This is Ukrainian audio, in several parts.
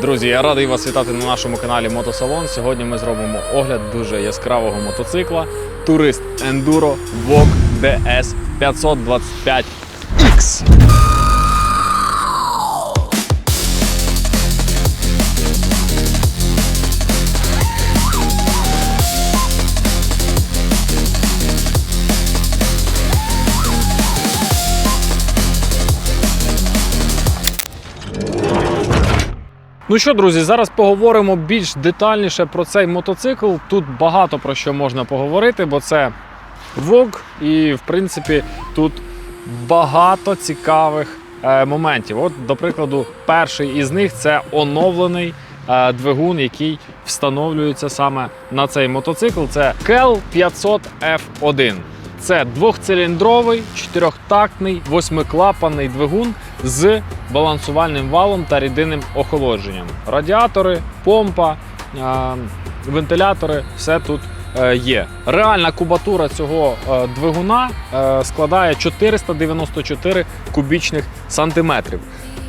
Друзі, я радий вас вітати на нашому каналі Мотосалон. Сьогодні ми зробимо огляд дуже яскравого мотоцикла Турист Enduro VOG DS 525X. Ну що, друзі, зараз поговоримо більш детальніше про цей мотоцикл. Тут багато про що можна поговорити, бо це VOG, і в принципі тут багато цікавих е, моментів. От, до прикладу, перший із них це оновлений е, двигун, який встановлюється саме на цей мотоцикл. Це KEL 500 F1. Це двохциліндровий, чотирьохтактний, восьмиклапанний двигун з балансувальним валом та рідинним охолодженням. Радіатори, помпа, вентилятори все тут е, є. Реальна кубатура цього е, двигуна е, складає 494 кубічних сантиметрів.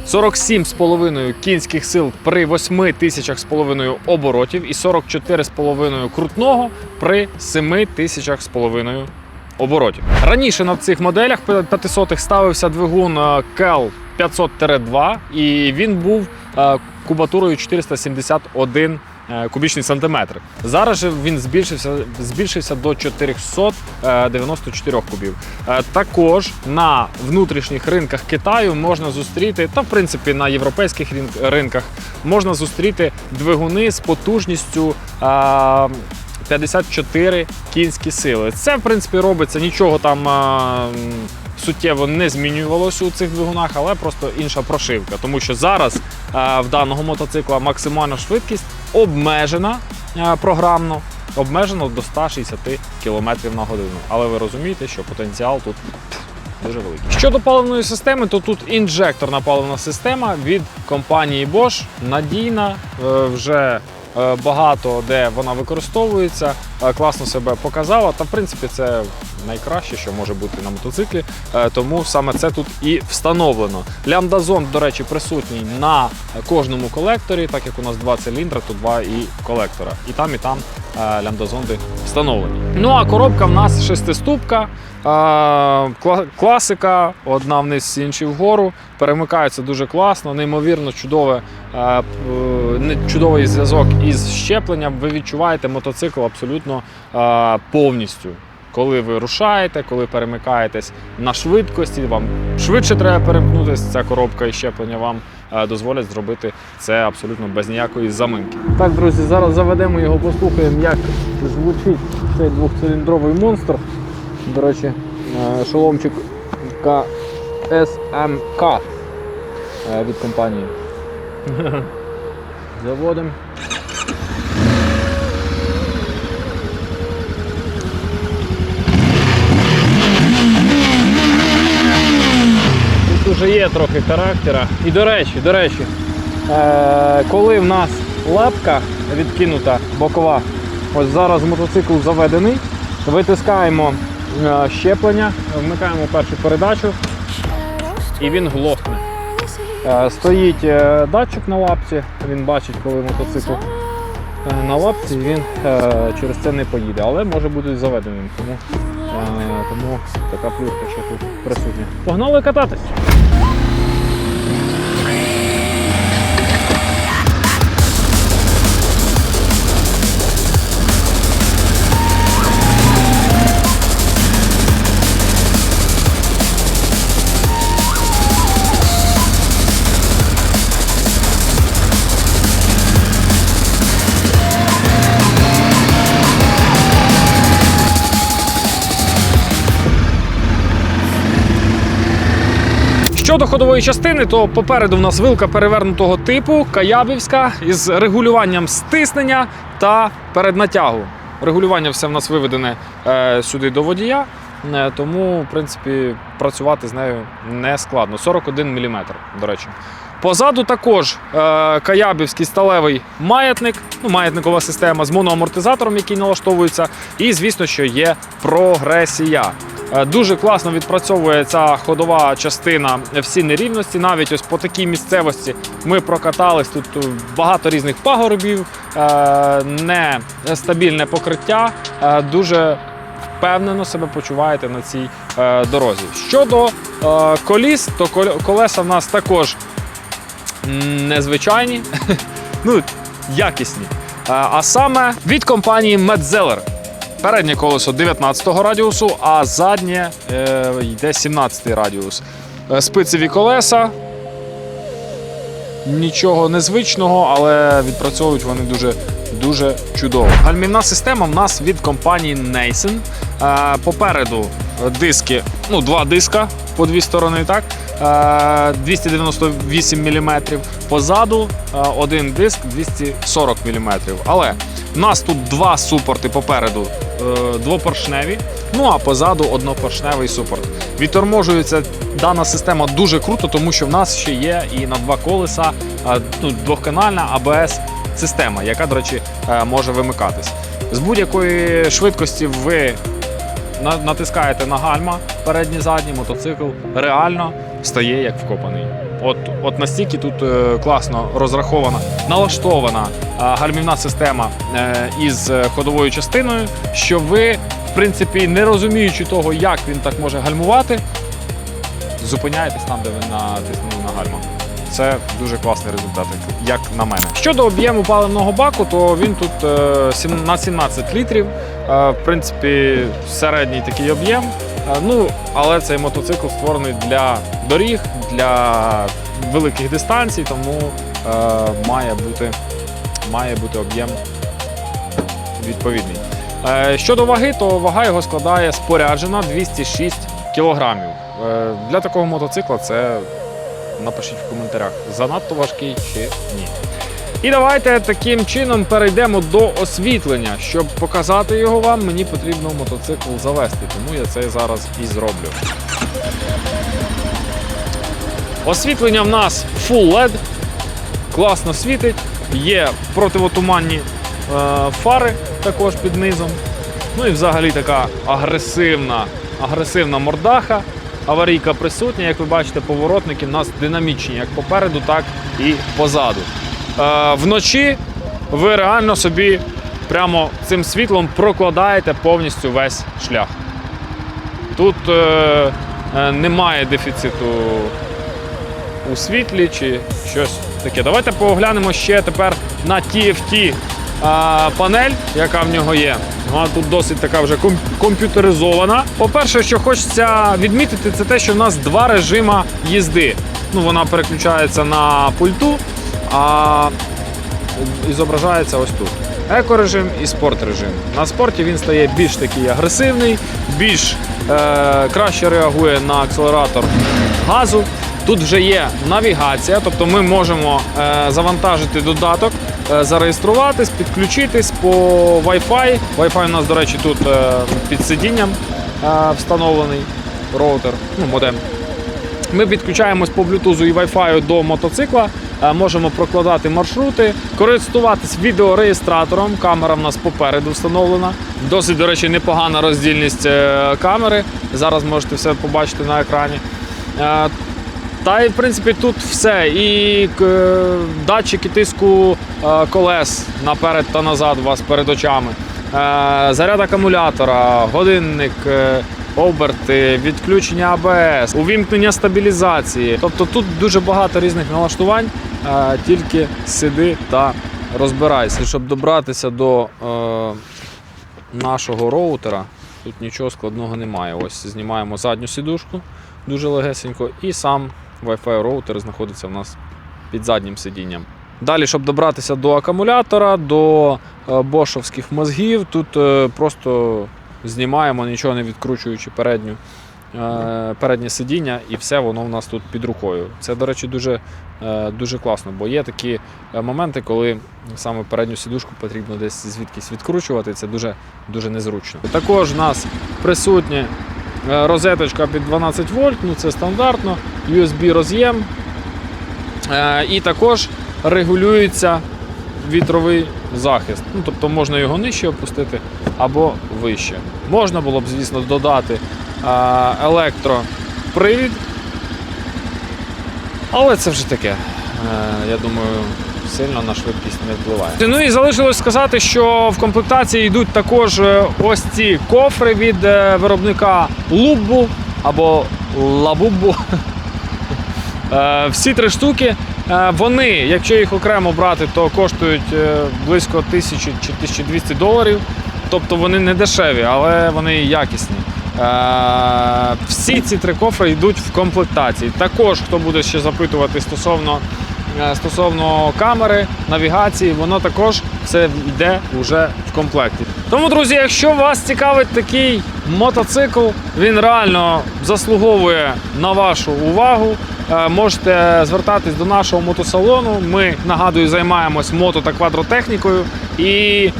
47,5 кінських сил при 8 тисячах з половиною оборотів і 44,5 крутного при 7 тисячах з половиною оборотів. Раніше на цих моделях 500 ставився двигун KEL 500-2 і він був е, кубатурою 471 е, кубічний сантиметр. Зараз же він збільшився, збільшився до 494 кубів. Е, Також на внутрішніх ринках Китаю можна зустріти, та в принципі на європейських ринках можна зустріти двигуни з потужністю. Е, 54 кінські сили. Це, в принципі, робиться нічого там а, суттєво не змінювалося у цих двигунах, але просто інша прошивка. Тому що зараз а, в даного мотоцикла максимальна швидкість обмежена а, програмно, обмежена до 160 км на годину. Але ви розумієте, що потенціал тут дуже великий. Щодо паливної системи, то тут інжекторна паливна система від компанії Bosch надійна, е, вже багато де вона використовується, е, класно себе показала. Та в принципі це найкраще, що може бути на мотоциклі. е, Тому саме це тут і встановлено. Лямбдазон, до речі, присутній на кожному колекторі, так як у нас два циліндри, то два і колектора. І там, і там е, лямбдазонди встановлені. Ну а коробка в нас шестиступка. е, Класика, одна вниз, інші вгору. Перемикаються дуже класно, неймовірно чудове, чудовий зв'язок із щепленням. Ви відчуваєте мотоцикл абсолютно повністю. Коли ви рушаєте, коли перемикаєтесь на швидкості, вам швидше треба перемкнутися. Ця коробка і щеплення вам е, дозволять зробити це абсолютно без ніякої заминки. Так, друзі, зараз заведемо його, послухаємо, як звучить цей двохциліндровий монстр. До речі, е, шоломчик КСМК е, від компанії. Заводимо. Уже є трохи характера. І до речі, до речі, е, коли в нас лапка відкинута бокова, ось зараз мотоцикл заведений, витискаємо е, щеплення, вмикаємо першу передачу і він глохне. Е, Стоїть датчик на лапці, він бачить, коли мотоцикл на лапці, він через це не поїде, але може бути заведеним. Тому, тому така плюшка ще тут присутня. Погнали кататись! Щодо ходової частини, то попереду в нас вилка перевернутого типу, каябівська із регулюванням стиснення та переднатягу. Регулювання все в нас виведене е, сюди до водія, е, тому, в принципі, працювати з нею не складно. 41 мм, до речі. Позаду також е, каябівський сталевий маятник, ну, маятникова система з моноамортизатором, який налаштовується. І, звісно, що є прогресія. Е, Дуже класно відпрацьовує ця ходова частина всі нерівності. Навіть ось по такій місцевості ми прокатались тут е, багато різних пагорбів, е, нестабільне покриття. Дуже впевнено себе почуваєте на цій дорозі. Щодо коліс, то колеса в нас також незвичайні, ну, якісні. А саме від компанії Metzeler. Переднє колесо 19-го радіусу, а заднє е, йде 17-й радіус. Е, Спицеві колеса. Нічого незвичного, але відпрацьовують вони дуже, дуже чудово. Гальмівна система в нас від компанії Nason. Е, Попереду диски, ну, два диска по дві сторони, так? Е, 298 мм. Позаду е, один диск 240 мм. Але в нас тут два супорти попереду е, двопоршневі, ну а позаду однопоршневий супорт. Відторможується дана система дуже круто, тому що в нас ще є і на два колеса е, ну, двохканальна АБС система, яка, до речі, е, може вимикатись. З будь-якої швидкості ви натискаєте на гальма передній задній мотоцикл реально стає як вкопаний. От, от настільки тут е, класно розрахована, налаштована е, гальмівна система е, із ходовою частиною, що ви, в принципі, не розуміючи того, як він так може гальмувати, зупиняєтесь там, де ви натиснули на гальма. Це дуже класний результат, як- на мене. Щодо об'єму паливного баку, то він тут на 17 літрів. В принципі, середній такий об'єм. Е, Ну, але цей мотоцикл створений для доріг, для великих дистанцій, тому е, має бути, має бути об'єм відповідний. Е, Щодо ваги, то вага його складає споряджена 206 кілограмів. Е, Для такого мотоцикла це напишіть в коментарях, занадто важкий чи ні. І давайте таким чином перейдемо до освітлення. Щоб показати його вам, мені потрібно мотоцикл завести, тому я це зараз і зроблю. Освітлення в нас Full LED, класно світить, є противотуманні е, фари також під низом. Ну і взагалі така агресивна, агресивна мордаха. Аварійка присутня, як ви бачите, поворотники в нас динамічні як попереду, так і позаду. Е, вночі ви реально собі прямо цим світлом прокладаєте повністю весь шлях. Тут е, е, немає дефіциту у світлі чи щось таке. Давайте поглянемо ще тепер на TFT панель, яка в нього є. Вона тут досить така вже комп'ютеризована. По-перше, що хочеться відмітити, це те, що в нас два режима їзди. Ну, вона переключається на пульту, а і зображається ось тут. Екорежим і спорт-режим. На спорті він стає більш такий агресивний, більш е, краще реагує на акселератор газу. Тут вже є навігація, тобто ми можемо е, завантажити додаток, е, зареєструватись, підключитись по Wi-Fi. Wi-Fi у нас, до речі, тут е, під сидінням е, встановлений роутер, ну, модем. Ми підключаємось по Bluetooth і Wi-Fi до мотоцикла, можемо прокладати маршрути, користуватись відеореєстратором. Камера в нас попереду встановлена. Досить, до речі, непогана роздільність е, камери. Зараз можете все побачити на екрані. Е, Та й в принципі тут все. І е, датчики тиску е, колес наперед та назад у вас перед очами. Е, Заряд акумулятора, годинник, е, оберти, відключення АБС, увімкнення стабілізації. Тобто тут дуже багато різних налаштувань, е, тільки сиди та розбирайся. Щоб добратися до е, нашого роутера, тут нічого складного немає. Ось знімаємо задню сідушку дуже легесенько, і сам Wi-Fi роутер знаходиться в нас під заднім сидінням. Далі, щоб добратися до акумулятора, до е, бошовських мозгів, тут е, просто знімаємо, нічого не відкручуючи передню, переднє сидіння, і все воно в нас тут під рукою. Це, до речі, дуже, е, дуже класно, бо є такі е, моменти, коли саме передню сидушку потрібно десь звідкись відкручувати, це дуже, дуже незручно. Також в нас присутнє е, розеточка під 12 вольт, ну це стандартно, USB роз'єм. Е, І також регулюється вітровий захист. Ну, тобто можна його нижче опустити або вище. Можна було б, звісно, додати е, електропривід. Але це вже таке. Е, я думаю, сильно на швидкість не впливає. Ну і залишилось сказати, що в комплектації йдуть також е, ось ці кофри від е, виробника Луббу або Лабубу. Всі три штуки. Вони, якщо їх окремо брати, то коштують близько 1000 чи 1200 доларів. Тобто вони не дешеві, але вони якісні. Е, Всі ці три кофри йдуть в комплектації. Також, хто буде ще запитувати стосовно, е, стосовно камери, навігації, воно також все йде вже в комплекті. Тому, друзі, якщо вас цікавить такий мотоцикл, він реально заслуговує на вашу увагу. Е, Можете звертатись до нашого мотосалону. Ми нагадую, займаємось мото та квадротехнікою і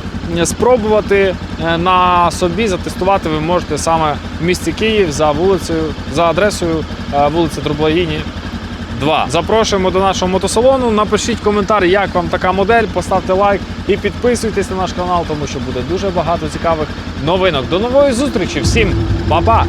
спробувати е, на собі затестувати ви можете саме в місті Київ за вулицею, за адресою вулиці вулиця Друблаїні 2. Запрошуємо до нашого мотосалону. Напишіть коментар, як вам така модель, поставте лайк і підписуйтесь на наш канал, тому що буде дуже багато цікавих новинок. До нової зустрічі! Всім па-па!